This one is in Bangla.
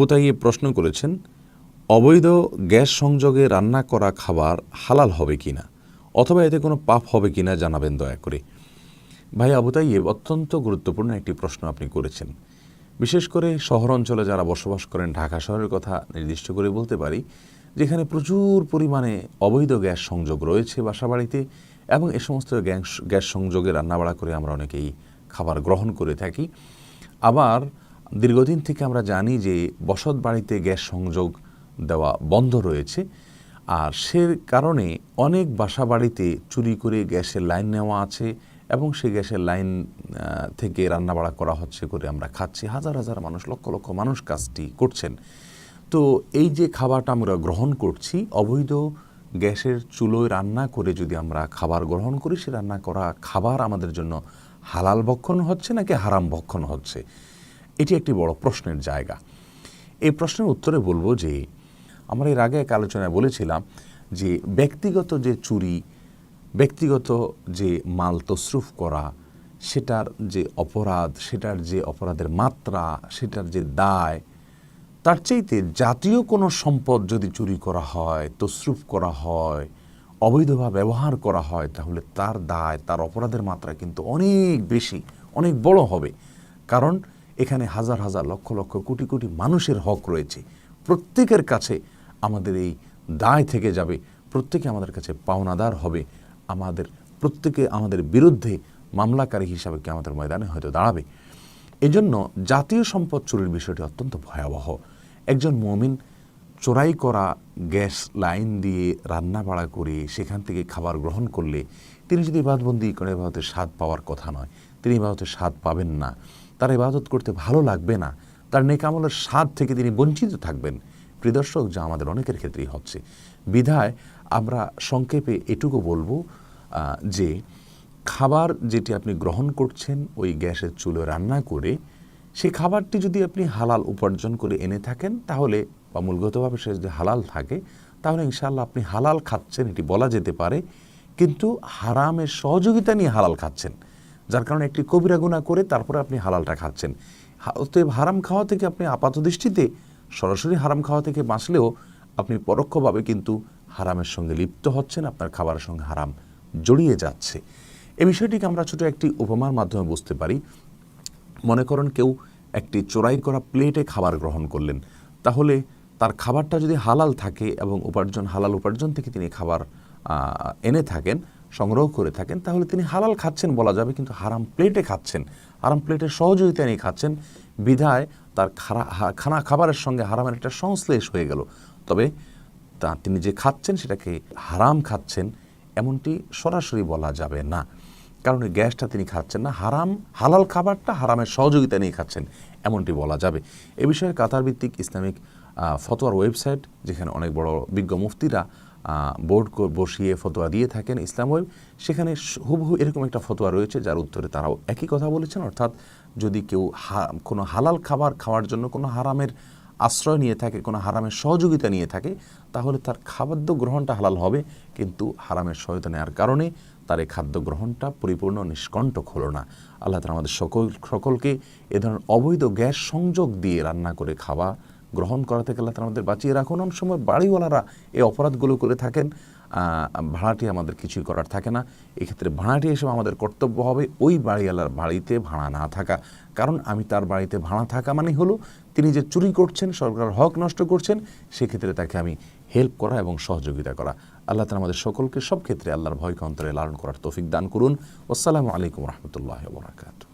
কোথায় প্রশ্ন করেছেন, অবৈধ গ্যাস সংযোগে রান্না করা খাবার হালাল হবে কিনা অথবা এতে কোনো পাপ হবে কিনা জানাবেন দয়া করে। ভাই আবু তাইয়েব অত্যন্ত গুরুত্বপূর্ণ একটি প্রশ্ন আপনি করেছেন। বিশেষ করে শহর অঞ্চলে যারা বসবাস করেন, ঢাকা শহরের কথা নির্দিষ্ট করে বলতে পারি, যেখানে প্রচুর পরিমাণে অবৈধ গ্যাস সংযোগ রয়েছে বাসাবাড়িতে এবং এ সমস্ত গ্যাস গ্যাস সংযোগে রান্নাবাড়া করে আমরা অনেকেই খাবার গ্রহণ করে থাকি। আবার দীর্ঘদিন থেকে আমরা জানি যে বসত বাড়িতে গ্যাস সংযোগ দেওয়া বন্ধ রয়েছে, আর সে কারণে অনেক বাসা বাড়িতে চুরি করে গ্যাসের লাইন নেওয়া আছে এবং সেই গ্যাসের লাইন থেকে রান্নাবাড়া করা হচ্ছে করে আমরা খাচ্ছি। হাজার হাজার মানুষ, লক্ষ লক্ষ মানুষ কাজটি করছেন। তো এই যে খাবারটা আমরা গ্রহণ করছি, অবৈধ গ্যাসের চুলোয় রান্না করে যদি আমরা খাবার গ্রহণ করি, সে রান্না করা খাবার আমাদের জন্য হালাল ভক্ষণ হচ্ছে নাকি হারাম ভক্ষণ হচ্ছে? এটি একটি বড় প্রশ্নের জায়গা। এই প্রশ্নের উত্তরে বলব যে, আমরা এর আগে এক আলোচনায় বলেছিলাম যে, ব্যক্তিগত যে চুরি, ব্যক্তিগত যে মাল তসরুফ করা, সেটার যে অপরাধ, সেটার যে অপরাধের মাত্রা, সেটার যে দায়, তার চাইতে জাতীয় কোনো সম্পদ যদি চুরি করা হয়, তসরুফ করা হয়, অবৈধভাবে ব্যবহার করা হয়, তাহলে তার দায়, তার অপরাধের মাত্রা কিন্তু অনেক বেশি, অনেক বড় হবে। কারণ এখানে হাজার হাজার লক্ষ লক্ষ কোটি কোটি মানুষের হক রয়েছে। প্রত্যেকের কাছে আমাদের এই দায় থেকে যাবে, প্রত্যেকে আমাদের কাছে পাওনাদার হবে, আমাদের, প্রত্যেকে আমাদের বিরুদ্ধে মামলাকারী হিসাবে কি আমাদের ময়দানে হয়তো দাঁড়াবে। এজন্য জাতীয় সম্পদ চুরির বিষয়টি অত্যন্ত ভয়াবহ। একজন মমিন চোরাই করা গ্যাস লাইন দিয়ে রান্না বাড়া করে সেখান থেকে খাবার গ্রহণ করলে তিনি যদি ইবাদবন্দি করে ভারতের স্বাদ পাওয়ার কথা নয়, তিনি ভারতের স্বাদ পাবেন না। তার ইবাদত করতে ভালো লাগবে না, তার নেকামলের স্বাদ থেকে তিনি বঞ্চিত থাকবেন। প্রিদর্শক যা আমাদের অনেকের ক্ষেত্রেই হচ্ছে। বিধায় আমরা সংক্ষেপে এটুকু বলব যে খাবার যেটি আপনি গ্রহণ করছেন, ওই গ্যাসের চুলো রান্না করে, সেই খাবারটি যদি আপনি হালাল উপার্জন করে এনে থাকেন, তাহলে বা মূলগতভাবে সে যদি হালাল থাকে, তাহলে ইনশাল্লাহ আপনি হালাল খাচ্ছেন, এটি বলা যেতে পারে, কিন্তু হারামের সহযোগিতা নিয়ে হালাল খাচ্ছেন। যার কারণে একটি কবিরা গুণা করে তারপরে আপনি হালালটা খাচ্ছেন। অতএব হারাম খাওয়া থেকে আপনি আপাত দৃষ্টিতে সরাসরি হারাম খাওয়া থেকে বাঁচলেও আপনি পরোক্ষভাবে কিন্তু হারামের সঙ্গে লিপ্ত হচ্ছেন, আপনার খাবারের সঙ্গে হারাম জড়িয়ে যাচ্ছে। এ বিষয়টিকে আমরা ছোট একটি উপমার মাধ্যমে বুঝতে পারি। মনে করেন কেউ একটি চোরাই করা প্লেটে খাবার গ্রহণ করলেন, তাহলে তার খাবারটা যদি হালাল থাকে এবং উপার্জন, হালাল উপার্জন থেকে তিনি খাবার এনে থাকেন সংগ্রহ করে থাকেন, তাহলে তিনি হালাল খাচ্ছেন বলা যাবে, কিন্তু হারাম প্লেটে খাচ্ছেন। হারাম প্লেটের সহযোগিতা নিয়ে খাচ্ছেন। বিধায় তার খানা খাবারের সঙ্গে হারামের একটা সংশ্লেষ হয়ে গেল। তবে তা তিনি যে খাচ্ছেন, সেটাকে হারাম খাচ্ছেন, এমনটি সরাসরি বলা যাবে না। কারণ গ্যাসটা তিনি খাচ্ছেন না। হারাম, হালাল খাবারটা হারামের সহযোগিতা নিয়ে খাচ্ছেন, এমনটি বলা যাবে। এ বিষয়ে কাতার ভিত্তিক ইসলামিক ফতোয়ার ওয়েবসাইট, যেখানে অনেক বড় বিজ্ঞ মুফতিরা বোর্ড বসিয়ে ফতোয়া দিয়ে থাকেন ইসলাম ওয়েব। সেখানে হুবহু এরকম একটা ফতোয়া রয়েছে, যার উত্তরে তারাও একই কথা বলেছেন। অর্থাৎ যদি কেউ কোনো হালাল খাবার খাওয়ার জন্য কোনো হারামের আশ্রয় নিয়ে থাকে, কোনো হারামের সহযোগিতা নিয়ে থাকে, তাহলে তার খাদ্য গ্রহণটা হালাল হবে। কিন্তু হারামের সহায়তা নেওয়ার কারণে তার এই খাদ্য গ্রহণটা পরিপূর্ণ, নিষ্কণ্টক হলো না। আল্লাহ তালা আমাদের সকল সকলকে এ ধরনের অবৈধ গ্যাস সংযোগ দিয়ে রান্না করে খাওয়া গ্রহণ করা থেকে আল্লাহ তালা আমাদের বাঁচিয়ে রাখুন। অনেক সময় বাড়িওয়ালারা এই অপরাধগুলো করে থাকেন। ভাড়াটি আমাদের কিছুই করার থাকে না। এক্ষেত্রে ভাড়াটি হিসেবে আমাদের কর্তব্য হবে ওই বাড়িওয়ালার বাড়িতে ভাড়া না থাকা। কারণ আমি তার বাড়িতে ভাড়া থাকা মানে হলো তিনি যে চুরি করছেন সরকার হক নষ্ট করছেন, সেক্ষেত্রে তাকে আমি হেল্প করা এবং সহযোগিতা করা। আল্লাহ তালা আমাদের সকলকে সব ক্ষেত্রে আল্লাহর ভয়কে অন্তরে লালন করার তৌফিক দান করুন। আসসালামু আলাইকুম রহমতুল্লাহ বরাকাতু